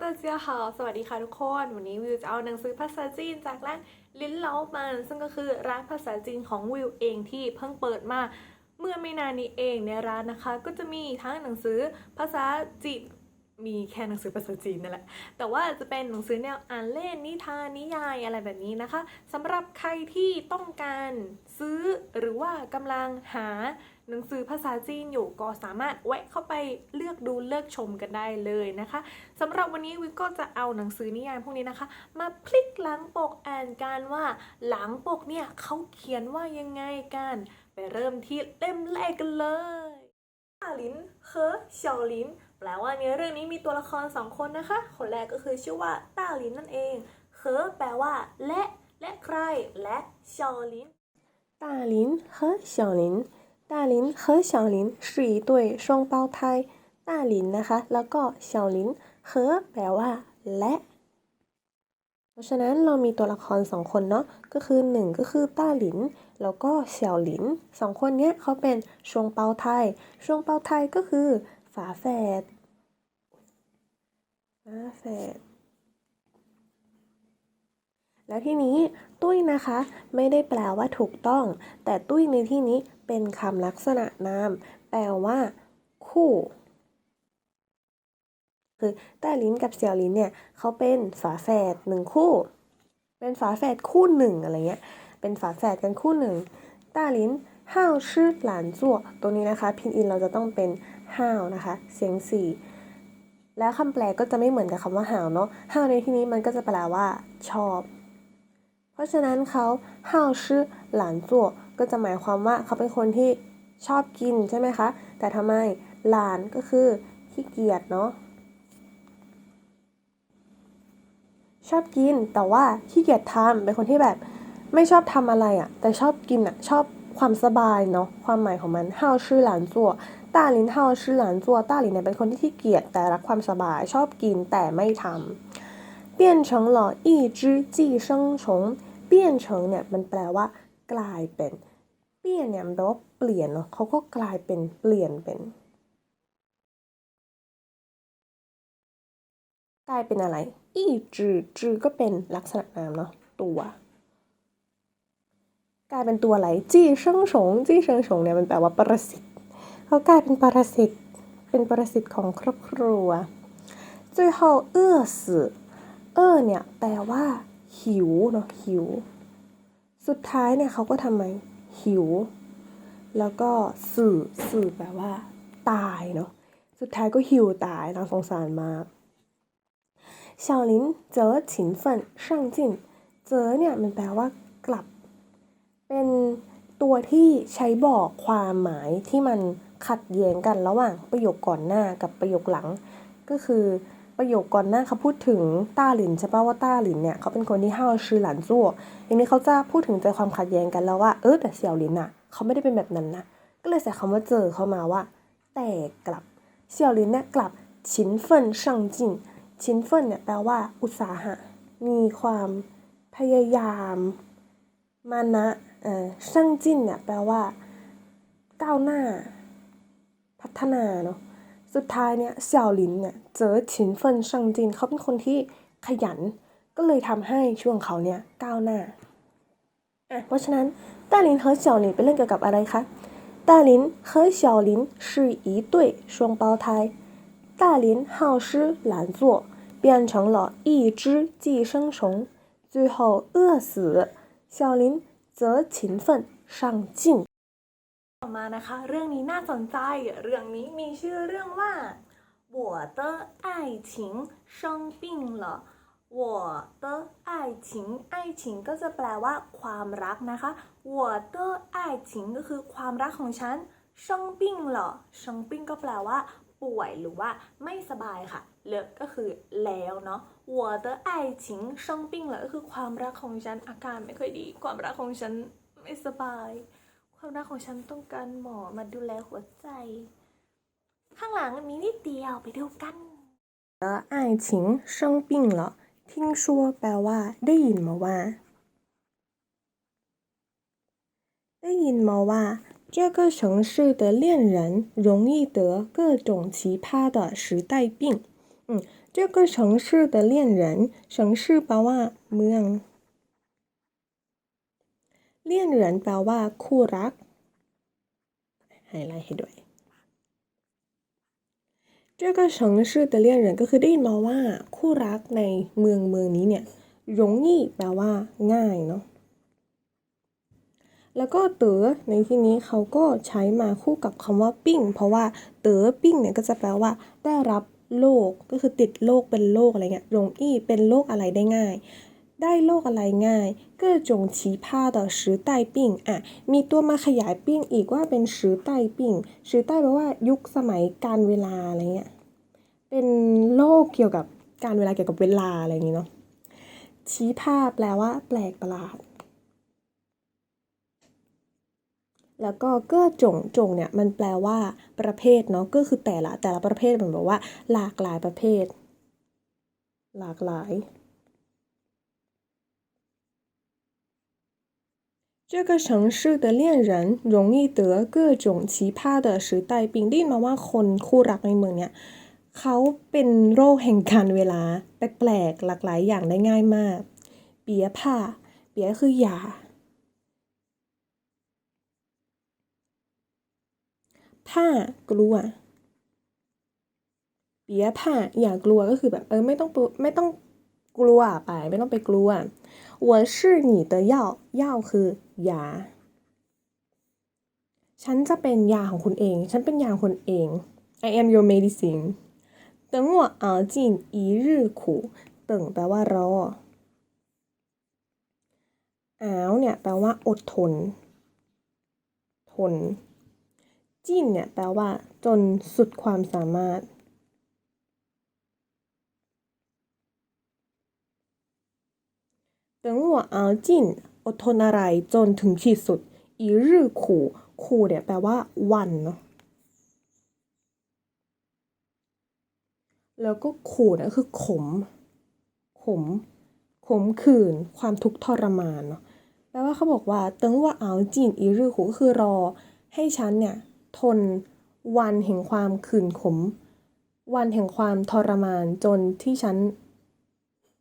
ตาเจียค่ะสวัสดีค่ะทุกคน วันนี้วิวจะเอาหนังสือภาษาจีนจากร้านลิ้นเล้ามันซึ่งก็คือร้านภาษาจีนของวิวเองที่เพิ่งเปิดมาเมื่อไม่นานนี้เองในร้านนะคะ ก็จะมีทั้งหนังสือภาษาจีนมีแค่หนังสือภาษาจีนนั่นแหละ แต่ว่าจะเป็นหนังสือแนวอ่านเล่นนิทานนิยายอะไรแบบนี้นะคะสำหรับใครที่ต้องการซื้อหรือว่ากำลังหา หนังสือภาษาจีนอยู่ก็สามารถแวะเข้าไปเลือกดูเลือกชมกันได้เลยนะคะสำหรับวันนี้วิวก็จะเอาหนังสือนิยายพวกนี้นะคะ มาพลิกหลังปกอ่านการว่าหลังปกเนี่ยเขาเขียนว่ายังไงกัน ไปเริ่มที่เล่มแรกกันเลยอาลินเฮอเฉาลินแปลว่าในเรื่องนี้มีตัวละครสองคนนะคะ คนแรกก็คือชื่อว่าต้าลินนั่นเองเฮอแปลว่า และ และใคร และเฉาลินต้าลินเฮอเฉาลิน 大林和小林是一对双胞胎。大林นะคะ แล้วก็小林和แปลว่า และ เพราะฉะนั้นเรามีตัวละครสองคนเนาะ ก็คือหนึ่งก็คือต้าหลิน แล้วก็เสี่ยวหลิน สองคนเนี้ยเขาเป็นชวงเปาไทยชวงเปาไทยก็คือฝาแฝด ฝาแฝด แล้วที่นี้ตุ้ยนะคะ ไม่ได้แปลว่าถูกต้อง แต่ตุ้ยในที่นี้ เป็นคำลักษณะนาม แปลว่า คู่ คือต้าลินกับเสี่ยวลินเนี่ยเขาเป็นฝาแฝดหนึ่งคู่ เป็นฝาแฝดคู่หนึ่งอะไรเงี้ย เป็นฝาแฝดกันคู่หนึ่งต้าลินห้าวชื่อหลานจั่วตัวนี้นะคะ พินอินเราจะต้องเป็นห้าวนะคะ เสียงสี่แล้วคำแปลก็จะไม่เหมือนกับคำว่าหาวเนาะห้าวในที่นี้มันก็จะแปลว่า ชอบ เพราะฉะนั้นเขาห้าวชื่อหลานจั่ว ก็จะหมายความว่าเขาเป็นคนที่ชอบกินใช่ไหมคะ แต่ทำไมหลานก็คือขี้เกียจเนาะชอบกินแต่ว่าขี้เกียจทำเป็นคนที่แบบไม่ชอบทำอะไรอะ่ะ แต่ชอบกินอะ่ะชอบความสบายเนาะความหมายของมันเฮาชื่อหลานจัวต้าลินเฮาชื่อหลานจัวต้าลินเนี่ยเป็นคนที่ขี้เกียจแต่รักความสบายชอบกินแต่ไม่ทำ变成了一只寄生虫变成เนี่ยมันแปลว่ากลายเป็น เปลี่ยนเนี่ยมันแปลว่าเปลี่ยนเนาะเขาก็กลายเป็นเปลี่ยนเป็น กลายเป็นอะไร อีจือจือก็เป็นลักษณะนามเนาะ ตัว กลายเป็นตัวอะไร จี้เชิงฉง จี้เชิงฉงเนี่ยมันแปลว่าปรสิต เขากลายเป็นปรสิต เป็นปรสิตของครอบครัว最后饿死เออเนี่ย แปลว่า หิวเนาะ หิว สุดท้ายเนี่ยเขาก็ทำไม หิว แล้วก็สื่อ สื่อแปลว่า ตายเนาะ สุดท้ายก็หิวตายน่าสงสารมาก 小林则勤奋上进เจอเนี่ยมันแปลว่ากลับ เป็นตัวที่ใช้บอกความหมายที่มันขัดแย้งกันระหว่างประโยคก่อนหน้ากับประโยคหลัง ก็คือ ประโยคก่อนหน้าเขาพูดถึงต้าหลินใช่ป่าว่าต้าหลินเนี่ยเขาเป็นคนที่ห้าวชื่อหลานซั่วอันนี้เขาจะพูดถึงใจความขัดแย้งกันแล้วว่าเออแต่เสี่ยวหลินอะเขาไม่ได้เป็นแบบนั้นนะก็เลยใส่คำว่าเจอเข้ามาว่า แต่กลับเสี่ยวหลินเนี่ยกลับชินเฟินช่างจิงชินเฟินเนี่ยแปลว่า อุตสาหะ มีความพยายามมานะเออช่างจินเนี่ยแปลว่า ก้าวหน้า พัฒนาเนาะ สุดท้ายเนี่ยเสี่ยวหลินเนี่ย เจอชินเฟินช่างจินเขาเป็นคนที่ขยัน ก็เลยทำให้ช่วงเขาเนี่ยก้าวหน้า อ่ะ เพราะฉะนั้นต้าหลิน和小林เป็นเรื่องเกี่ยวกับอะไรคะ大林和小林是一对双胞胎。大林好吃懒做，变成了一只寄生虫，最后饿死。小林则勤奋上进。 ต่อมานะคะ เรื่องนี้น่าสนใจ เรื่องนี้มีชื่อเรื่องว่า我的爱情生病了我的爱情爱情ก็จะแปลว่า ความรักนะคะ我的爱情ก็คือความรักของฉัน生病了生病ก็แปลว่า ป่วยหรือว่าไม่สบายค่ะเลอะก็คือแล้วเนาะ我的爱情生病了ก็คือความรักของฉันอาการไม่ค่อยดี ความรักของฉันไม่สบาย ความรักของฉันต้องการหมอมาดูแลหัวใจ ข้างหลังมีนิดเดียวไปดูกัน 的爱情生病了听说แปลว่า ได้ยินมาว่า ได้ยินมาว่า 这个城市的恋人容易得各种奇葩的时代病。嗯， 这个城市的恋人城市แปลว่าเมือง เลี่ยนเหรินแปลว่า คู่รักไฮไลท์ให้ด้วย这个城市的恋人ก็คือได้ยินมาว่า คู่รักในเมืองเมืองนี้เนี่ย容易แปลว่า ง่ายเนาะแล้วก็เต๋อในที่นี้เขาก็ใช้มาคู่กับคำว่าปิ้ง เพราะว่าเต๋อปิ้งเนี่ยก็จะแปลว่า ได้รับโรคก็คือติดโรคเป็นโรคอะไรเงี้ย容易เป็นโรคอะไรได้ง่าย ได้โรคอะไรง่าย各种奇葩的时代病อ่ะมีตัวมาขยายปิ้งอีกว่าเป็น时代病时代แปลว่า ยุคสมัยการเวลาอะไรเงี้ยเป็นโรคเกี่ยวกับการเวลาเกี่ยวกับเวลาอะไรอย่างงี้เนาะชี้ผ้าแปลว่า แปลกประหลาด แล้วก็เก้อจงจงเนี่ยมันแปลว่าประเภทเนาะก็คือแต่ละแต่ละประเภทมันบอกว่า หลากหลายประเภท หลากหลาย 这个城市的恋人容易得各种奇葩的时代病ได้ยินมาว่าคนคู่รักในเมืองเนี่ยเขาเป็นโรคแห่งการเวลา แปลกๆ หลากหลายอย่างได้ง่ายมาก เปียผ้า เปียคือหยาผ้ากลัว เปียผ้าอย่ากลัวก็คือแบบเออไม่ต้องกลัวไม่ต้อง กลัวไป ไม่ต้องไปกลัว我是你的药药คือยา ฉันจะเป็นยาของคุณเอง ฉันเป็นยาของคุณเอง I am your medicine 等我熬尽一日苦等แปลว่ารออ้าวเนี่ยแปลว่า อดทน ทน จิ้นเนี่ยแปลว่า จนสุดความสามารถ 等我เอาจินอดทนอะไรจนถึงขีดสุด อีรื่อขู่ขู่เนี่ยแปลว่าวันเนาะแล้วก็ขู่นะคือขม ขม ขมขืนความทุกข์ทรมานเนาะแปลว่าเขาบอกว่าติ้งว่าเอาจีนอีรือหูก็คือรอ ให้ฉันเนี่ยทนวันแห่งความขืนขม วันแห่งความทรมานจนที่ฉัน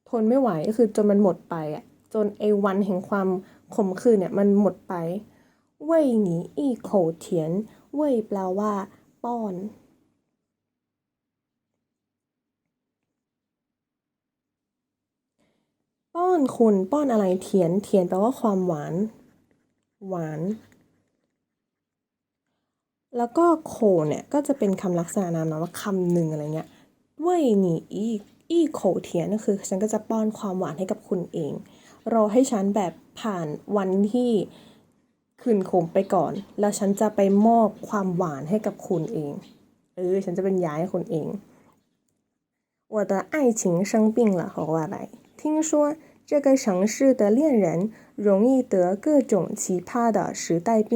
ทนไม่ไหวก็คือจนมันหมดไปอะ จนไอ้วันแห่งความขมขื่นเนี่ยมันหมดไปเว่ยหนีอีโขเทียนเว่ยแปลว่า ป้อนป้อนคุณป้อนอะไรเทียนเทียนแปลว่าความหวาน หวาน แล้วก็โขเนี่ยก็จะเป็นคำลักษณะนามนะว่าคำหนึ่งอะไรเงี้ยเว่ยหนีอีอีโขเทียนก็คือ ฉันก็จะป้อนความหวานให้กับคุณเอง รอให้ฉันแบบผ่านวันที่คืนขมไปก่อน แล้วฉันจะไปมอบความหวานให้กับคุณเอง เออ ฉันจะเป็นยาให้คุณเอง我的爱情生病了เขาว่าอะไร听说这个城市的恋人容易得各种奇葩的时代病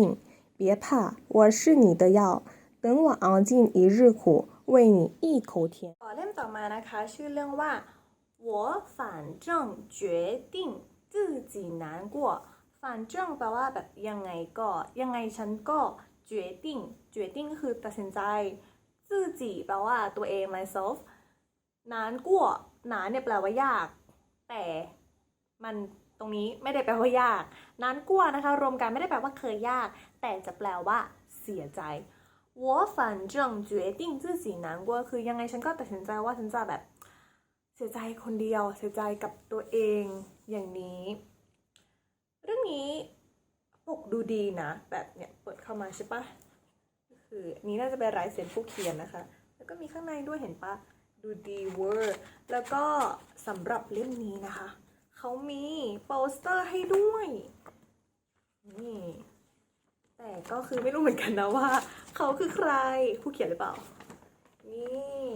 别怕我是你的药等我熬尽一日苦为你一口甜 ต่อเล่มต่อมานะคะ ชื่อเรื่องว่า我反正决定 自己难过反正แปลว่าแบบยังไงก็ ยังไงฉันก็决定决定ก็คือตัดสินใจ自己แปลว่าตัวเอง myself นานกั่วนานเนี่ยแปลว่ายาก แต่มันตรงนี้ไม่ได้แปลว่ายาก นานกั่วนะคะ รวมกันไม่ได้แปลว่าเคยยาก แต่จะแปลว่าเสียใจ我反正决定自己难过คือยังไงฉันก็ตัดสินใจว่าฉันจะแบบ เสียใจคนเดียว เสียใจกับตัวเอง อย่างนี้ เรื่องนี้ปกดูดีนะ แบบเนี่ยเปิดเข้ามาใช่ปะก็คืออันนี้น่าจะเป็นลายเซ็นผู้เขียนนะคะ แล้วก็มีข้างในด้วยเห็นปะดูดีเวอร์แล้วก็สำหรับเล่มนี้นะคะ เขามีโปสเตอร์ให้ด้วยนี่แต่ก็คือไม่รู้เหมือนกันนะว่า เขาคือใครผู้เขียนหรือเปล่า นี่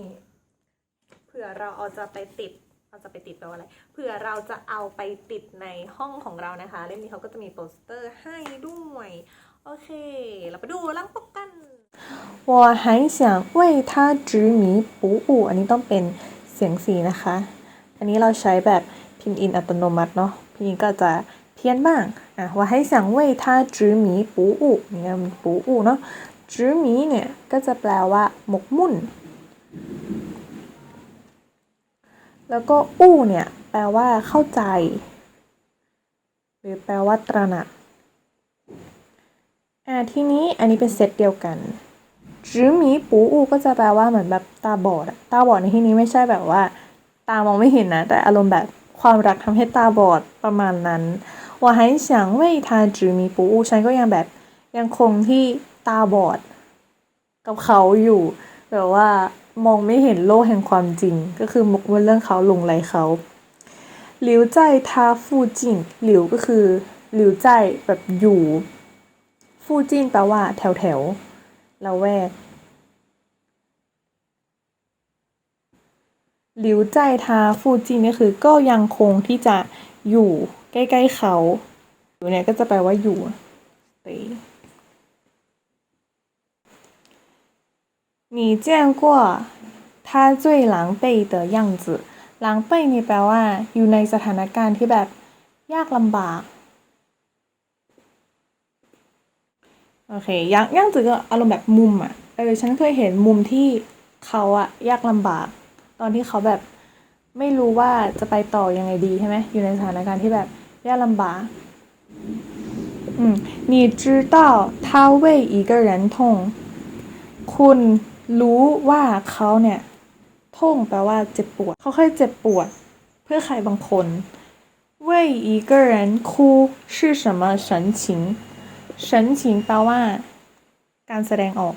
เผื่อเราเอาจะไปติด เราจะไปติดแปลว่าอะไรเผื่อเราจะเอาไปติดในห้องของเรานะคะเล่มนี้เขาก็จะมีโปสเตอร์ให้ด้วย โอเค เราไปดูล่างปกกัน 我还想为他执迷不悟อันนี้ต้องเป็นเสียงสีนะคะ อันนี้เราใช้แบบพิมพ์อินอัตโนมัติเนาะพิมพ์อินก็จะเพี้ยนบ้างอ่ะ我还想为他执迷不悟เนี่ยมัน不悟เนาะ执迷เนี่ยก็จะแปลว่า หมกมุ่น แล้วก็อู้เนี่ย แปลว่าเข้าใจ หรือแปลว่าตระหนักอ่าทีนี้อันนี้เป็นเซตเดียวกันจื้อมีปูอู้ก็จะแปลว่าเหมือนแบบตาบอดตาบอดในที่นี้ไม่ใช่แบบว่า ตามองไม่เห็นนะ แต่อารมณ์แบบความรักทำให้ตาบอดประมาณนั้นว่าให้เสียงเว่ทานจื้อมีปูอู้ฉันก็ยังแบบยังคงที่ตาบอด กับเขาอยู่แบบว่า มองไม่เห็นโลกแห่งความจริง ก็คือมุกว่าเรื่องเขาหลงไหลเขาหลิวใจทาฟูจินหลิวก็คือหลิวใจแบบอยู่ ฟูจินแปลว่าแถวแถวละแวกหลิวใจทาฟูจินก็คือก็ยังคงที่จะอยู่ใกล้ ๆเขาอยู่เนี่ยก็จะแปลว่าอยู่ stay 你见过他最狼狈的样子狼狈นี่แปลว่า อยู่ในสถานการณ์ที่แบบยากลำบาก โอเคย่างย่างจือก็อารมณ์แบบมุมอ่ะ เออ ฉันเคยเห็นมุมที่เขาอะยากลำบาก ตอนที่เขาแบบไม่รู้ว่าจะไปต่อยังไงดีใช่ไหม อยู่ในสถานการณ์ที่แบบยากลำบาก อืม你知道他为一个人痛คุณ รู้ว่าเขาเนี่ยท่งแปลว่าเจ็บปวด เขาเคยเจ็บปวด เพื่อใครบางคน为一个人哭是什么神情神情แปลว่า การแสดงออก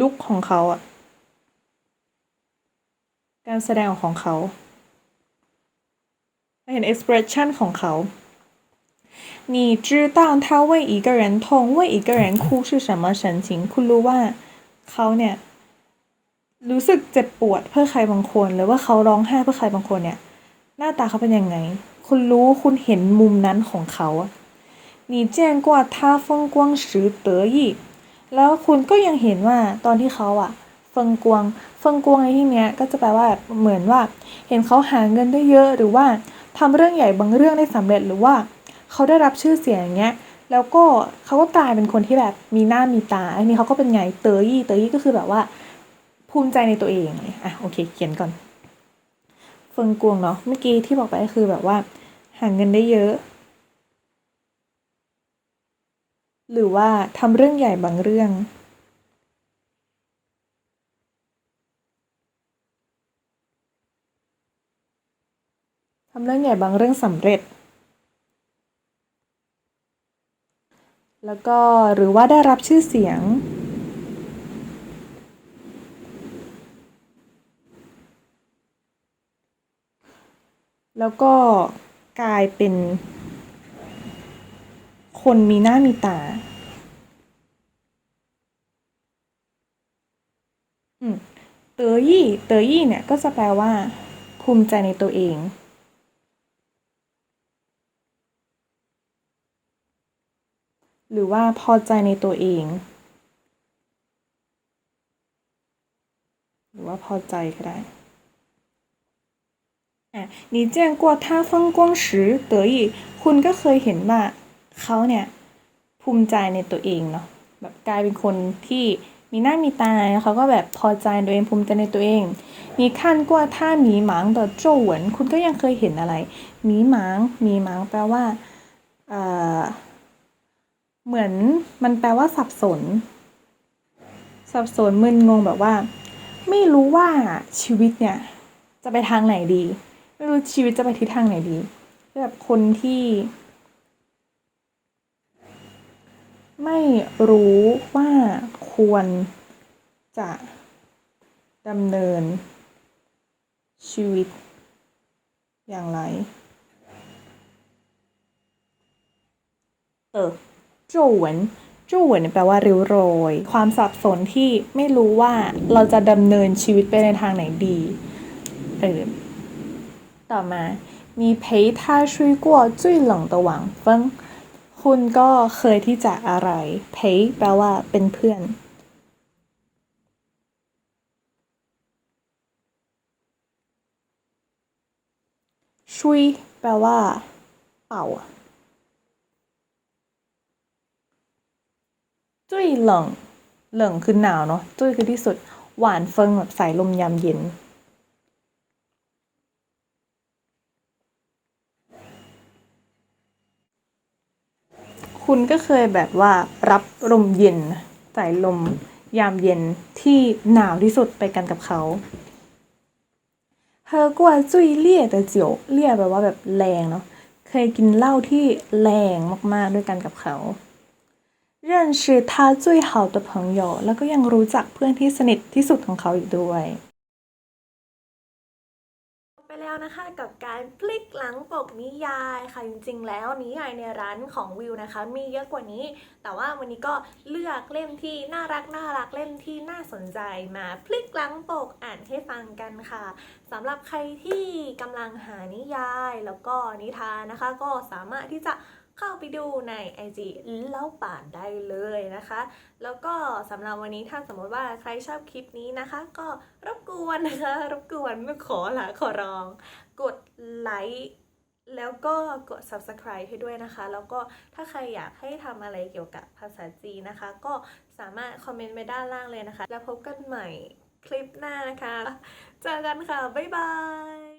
ลุกของเขาอะการแสดงออกของเขาเห็น expression ของเขา 你知道他为一个人痛为一个人哭是什么神情คุณรู้ว่าเขาเนี่ย รู้สึกเจ็บปวดเพื่อใครบางคน หรือว่าเขาร้องไห้เพื่อใครบางคนเนี่ย หน้าตาเขาเป็นยังไง คุณรู้คุณเห็นมุมนั้นของเขาอะ你见过他风光时得意แล้วคุณก็ยังเห็นว่าตอนที่เขาอะเฟิงกวงเฟิงกวงในที่เนี้ยก็จะแปลว่าเหมือนว่า เห็นเขาหาเงินได้เยอะ หรือว่าทำเรื่องใหญ่บางเรื่องได้สำเร็จหรือว่า เขาได้รับชื่อเสียงอย่างเงี้ยแล้วก็เขาก็กลายเป็นคนที่แบบมีหน้ามีตา อันนี้เขาก็เป็นไงเตอยี่เตอยี่ก็คือแบบว่า ภูมิใจในตัวเองอะโอเค เขียนก่อนเฟิงกวงเนาะเมื่อกี้ที่บอกไปก็คือแบบว่า หาเงินได้เยอะ หรือว่าทำเรื่องใหญ่บางเรื่องทำเรื่องใหญ่บางเรื่องสำเร็จ แล้วก็หรือว่าได้รับชื่อเสียง แล้วก็กลายเป็น คนมีหน้ามีตาเตอยี่เตอยี่เนี่ยก็จะแปลว่า ภูมิใจในตัวเอง หรือว่าพอใจในตัวเอง หรือว่าพอใจก็ได้นี่เจียงกัวท่าฟังกวงสือเต๋ออีคุณก็เคยเห็นว่าเขาเนี่ยภูมิใจในตัวเองเนาะแบบกลายเป็นคนที่มีหน้ามีตาเขาก็แบบพอใจตัวเองภูมิใจในตัวเองมีขั้นกว่าท่าหมีหมางต่อโจหวนคุณก็ยังเคยเห็นอะไรหมีหมางหมีหมางแปลว่าเอ่อ เหมือนมันแปลว่าสับสน สับสนมึนงงแบบว่า ไม่รู้ว่าชีวิตเนี่ย จะไปทางไหนดี ไม่รู้ชีวิตจะไปทิศทางไหนดีแบบคนที่ ไม่รู้ว่าควรจะดำเนิน ชีวิต อย่างไร เออ จวนจวนแปลว่าริ้วรอย ความสับสนที่ไม่รู้ว่าเราจะดำเนินชีวิตไปในทางไหนดีเออต่อมามีเพย์ท่าชุยกัวจุยหลงตะหวังเฟิงคุณก็เคยที่จะอะไรเพย์แปลว่าเป็นเพื่อนชุยแปลว่า เป่า จุ้ยเหลิงเหลิงคือหนาวเนาะจุ้ยคือที่สุด หวานเฟิงแบบใสาลมยามเย็นคุณก็เคยแบบว่ารับลมเย็นใสาลมยามเย็นที่หนาวที่สุดไปกันกับเขาเธอกลัวจุ้ยเลี่ยแต่เจียวเลี่ยแปลว่าแบบแรงเนาะเคยกินเหล้าที่แรงมากๆด้วยกันกับเขา 认识他最好的朋友แล้วก็ยังรู้จักเพื่อนที่สนิทที่สุดของเขาอีกด้วย ไปแล้วนะคะกับการพลิกหลังปกนิยายค่ะจริงๆ แล้วนิยายในร้านของวิวนะคะ มีเยอะกว่านี้ แต่ว่าวันนี้ก็เลือกเล่มที่น่ารักน่ารักเล่มที่น่าสนใจมาพลิกหลังปกอ่านให้ฟังกันค่ะสำหรับใครที่กำลังหานิยายแล้วก็นิทานนะคะ ก็สามารถที่จะ เข้าไปดูใน IG เล่าป่านได้เลยนะคะ แล้วก็สำหรับวันนี้ถ้าสมมติว่าใครชอบคลิปนี้นะคะ ก็รบกวนนะคะรบกวนขอละขอร้อง กดไลค์แล้วก็กด subscribe ให้ด้วยนะคะ แล้วก็ถ้าใครอยากให้ทำอะไรเกี่ยวกับภาษาจีนนะคะ ก็สามารถคอมเมนต์ไว้ด้านล่างเลยนะคะ แล้วพบกันใหม่คลิปหน้านะคะ เจอกันค่ะ บ๊ายบาย